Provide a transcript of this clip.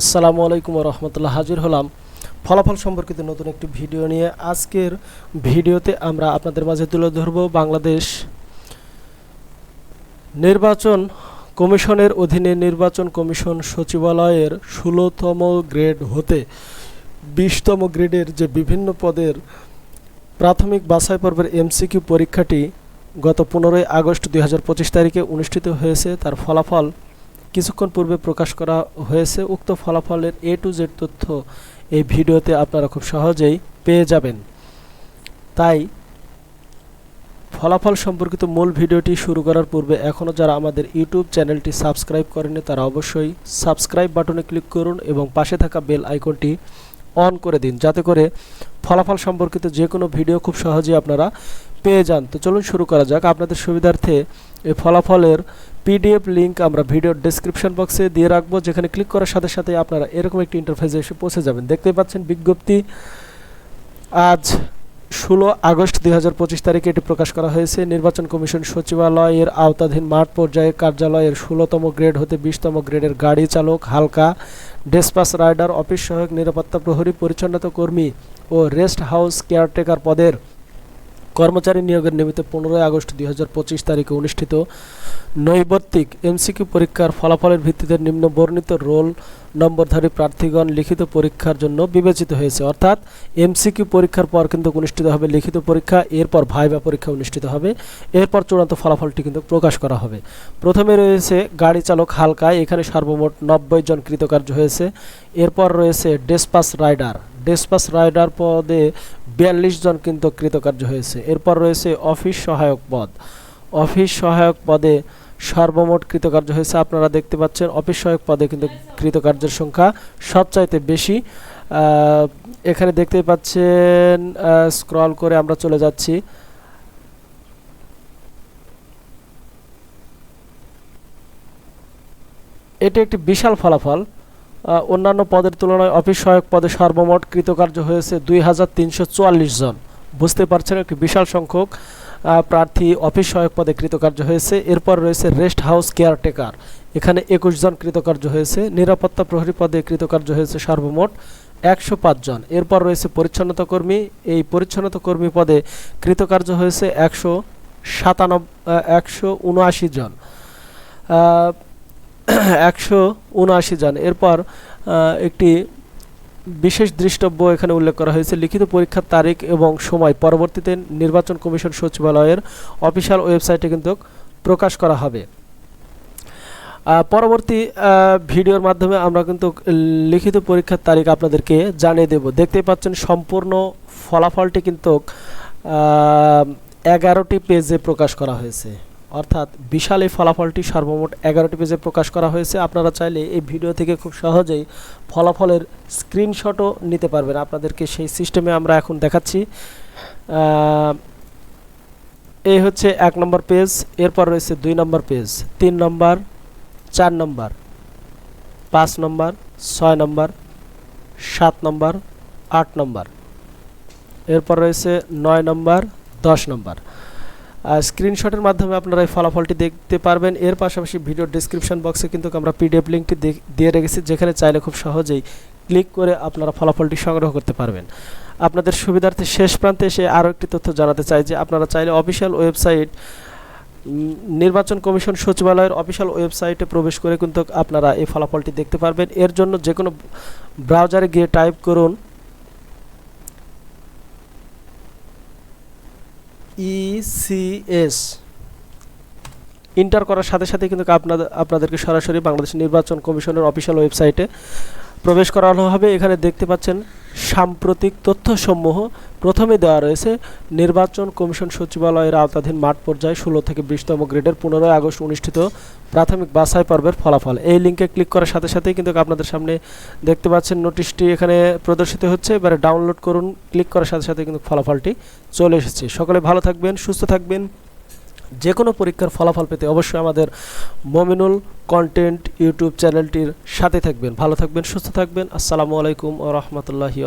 আসসালামু আলাইকুম রহমতুল্লাহ, হাজির হলাম। ফলাফল সম্পর্কিত নতুন একটি ভিডিও নিয়ে আজকের ভিডিওতে আমরা আপনাদের মাঝে তুলে ধরব বাংলাদেশ নির্বাচন কমিশনের অধীনে নির্বাচন কমিশন সচিবালয়ের ষোলোতম গ্রেড হতে বিশতম গ্রেডের যে বিভিন্ন পদের প্রাথমিক বাছাই পর্বের এমসিকিউ পরীক্ষাটি গত পনেরোই আগস্ট দু হাজার পঁচিশ তারিখে অনুষ্ঠিত হয়েছে। তার ফলাফল কিছুক্ষণ পূর্বে প্রকাশ করা হয়েছে, উক্ত ফলাফলের এ টু জেড তথ্য এই ভিডিওতে আপনারা খুব সহজেই পেয়ে যাবেন। তাই, ফলাফল সম্পর্কিত মূল ভিডিওটি শুরু করার পূর্বে এখনও যারা আমাদের ইউটিউব চ্যানেলটি সাবস্ক্রাইব করেনি তারা অবশ্যই সাবস্ক্রাইব বাটনে ক্লিক করুন এবং পাশে থাকা বেল আইকনটি অন করে দিন, যাতে করে ফলাফল সম্পর্কিত যে কোনো ভিডিও খুব সহজেই আপনারা পেয়ে যান। তো চলুন শুরু করা যাক। আপনাদের সুবিধার্থে এই ফলাফলের পিডিএফ লিঙ্ক আমরা ভিডিওর ডেসক্রিপশন বক্সে দিয়ে রাখব, যেখানে ক্লিক করার সাথে সাথে আপনারা এরকম একটি ইন্টারফেসে এসে পৌঁছে যাবেন। দেখতে পাচ্ছেন বিজ্ঞপ্তি, আজ ষোলো আগস্ট দুই হাজার পঁচিশ তারিখে এটি প্রকাশ করা হয়েছে। নির্বাচন কমিশন সচিবালয়ের আওতাধীন মাঠ পর্যায়ে কার্যালয়ের ষোলোতম গ্রেড হতে বিশতম গ্রেডের গাড়ি চালক, হালকা ডেসপাস রাইডার, অফিস সহায়ক, নিরাপত্তা প্রহরী, পরিচ্ছন্নতা কর্মী ও রেস্ট হাউস কেয়ারটেকার পদের কর্মচারী নিয়োগের নিমিত্তে পনেরোই আগস্ট দুই হাজার পঁচিশ তারিখে অনুষ্ঠিত নৈবত্তিক এমসিকিউ পরীক্ষার ফলাফলের ভিত্তিতে নিম্ন বর্ণিত রোল নম্বরধারী প্রার্থীগণ লিখিত পরীক্ষার জন্য বিবেচিত হয়েছে। অর্থাৎ এমসিকিউ পরীক্ষার পর কিন্তু অনুষ্ঠিত হবে লিখিত পরীক্ষা, এরপর ভাইবা পরীক্ষা অনুষ্ঠিত হবে। এরপর চূড়ান্ত ফলাফলটি কিন্তু প্রকাশ করা হবে। প্রথমে রয়েছে গাড়ি চালক হালকায় এখানে সর্বমোট নব্বই জন কৃতকার্য হয়েছে। এরপর রয়েছে ডেসপাস রাইডার। ডেসপাস রাইডার পদে বিয়াল্লিশ জন কিন্তু কৃতকার্য হয়েছে। এরপর রয়েছে অফিস সহায়ক পদ। অফিস সহায়ক পদে সর্বমোট কৃতকার্য হয়েছে। আপনারা দেখতে পাচ্ছেন, অফিস সহায়ক পদে কিন্তু কৃতকার্যের সংখ্যা সবচাইতে বেশি। এখানে দেখতেই পাচ্ছেন স্ক্রল করে আমরা চলে যাচ্ছি। এটি একটি বিশাল ফলাফল। অন্যান্য পদের তুলনায় অফিস সহায়ক পদে সর্বমোট কৃতকার্য হয়েছে দুই হাজার তিনশো চুয়াল্লিশ জন। বুঝতে পারছেন, একটি বিশাল সংখ্যক। প্রার্থী, অফিস সহায়ক পদে কৃতকার্য হয়েছে। এরপর রয়েছে রেস্ট হাউস কেয়ারটেকার। এখানে একুশ জন কৃতকার্য হয়েছে। নিরাপত্তা প্রহরী পদে কৃতকার্য হয়েছে সর্বমোট একশো পাঁচ জন। এরপর রয়েছে পরিচ্ছন্নতা কর্মী। এই পরিচ্ছন্নতা কর্মী পদে কৃতকার্য হয়েছে একশো সাতানব্বই একশো উনআশি জন। একশো উনআশি জন। এরপর একটি বিশেষ দৃষ্টব্য এখানে উল্লেখ করা হয়েছে। লিখিত পরীক্ষার তারিখ এবং সময় পরবর্তীতে নির্বাচন কমিশন সচিবালয়ের অফিসিয়াল ওয়েবসাইটে কিন্তু প্রকাশ করা হবে। পরবর্তী ভিডিওর মাধ্যমে আমরা কিন্তু লিখিত পরীক্ষার তারিখ আপনাদেরকে জানিয়ে দেব। দেখতেই পাচ্ছেন সম্পূর্ণ ফলাফলটি কিন্তু এগারোটি পেজে প্রকাশ করা হয়েছে। অর্থাৎ বিশাল এই ফলাফলটি সর্বমোট এগারোটি পেজে প্রকাশ করা হয়েছে। আপনারা চাইলে এই ভিডিও থেকে খুব সহজেই ফলাফলের স্ক্রিনশটও নিতে পারবেন। আপনাদেরকে সেই সিস্টেমে আমরা এখন দেখাচ্ছি। এই হচ্ছে এক নম্বর পেজ, এরপর রয়েছে দুই নম্বর পেজ, তিন নম্বর, চার নম্বর, পাঁচ নম্বর, ছয় নম্বর, সাত নম্বর, আট নম্বর। এরপর রয়েছে নয় নম্বর, দশ নম্বর। স্ক্রিনশটের মাধ্যমে আপনারা এই ফলাফলটি দেখতে পারবেন। এর পাশাপাশি ভিডিও ডিসক্রিপশন বক্সে কিন্তু আমরা পিডিএফ লিঙ্কটি দিয়ে রেখেছি, যেখানে চাইলে খুব সহজেই ক্লিক করে আপনারা ফলাফলটি সংগ্রহ করতে পারবেন। আপনাদের সুবিধার্থে শেষ প্রান্তে এসে আরও একটি তথ্য জানাতে চাই যে, আপনারা চাইলে অফিসিয়াল ওয়েবসাইট নির্বাচন কমিশন সচিবালয়ের অফিসিয়াল ওয়েবসাইটে প্রবেশ করে কিন্তু আপনারা এই ফলাফলটি দেখতে পারবেন। এর জন্য যে কোনো ব্রাউজারে গিয়ে টাইপ করুন ইসিএস ইন্টার করার সাথে সাথে কিন্তু আপনাদের আপনাদেরকে সরাসরি বাংলাদেশ নির্বাচন কমিশনের অফিসিয়াল ওয়েবসাইটে প্রবেশ করানো হবে। এখানে দেখতে পাচ্ছেন সাম্প্রতিক তথ্যসমূহ। প্রথমে দেওয়া রয়েছে, নির্বাচন কমিশন সচিবালয়ের আওতাধীন মাঠ পর্যায়ে ষোলো থেকে বিশতম গ্রেডের পনেরোই আগস্ট অনুষ্ঠিত প্রাথমিক বাছাই পর্বের ফলাফল। এই লিঙ্কে ক্লিক করার সাথে সাথেই কিন্তু আপনাদের সামনে দেখতে পাচ্ছেন নোটিশটি এখানে প্রদর্শিত হচ্ছে। এবারে ডাউনলোড করুন, ক্লিক করার সাথে সাথে কিন্তু ফলাফলটি চলে এসেছে। সকলে ভালো থাকবেন, সুস্থ থাকবেন। যে কোনো পরীক্ষার ফলাফল পেতে অবশ্যই আমাদের মমিনুল কন্টেন্ট ইউটিউব চ্যানেলটির সাথে থাকবেন। ভালো থাকবেন, সুস্থ থাকবেন। আসসালামু আলাইকুম ও রহমতুল্লাহি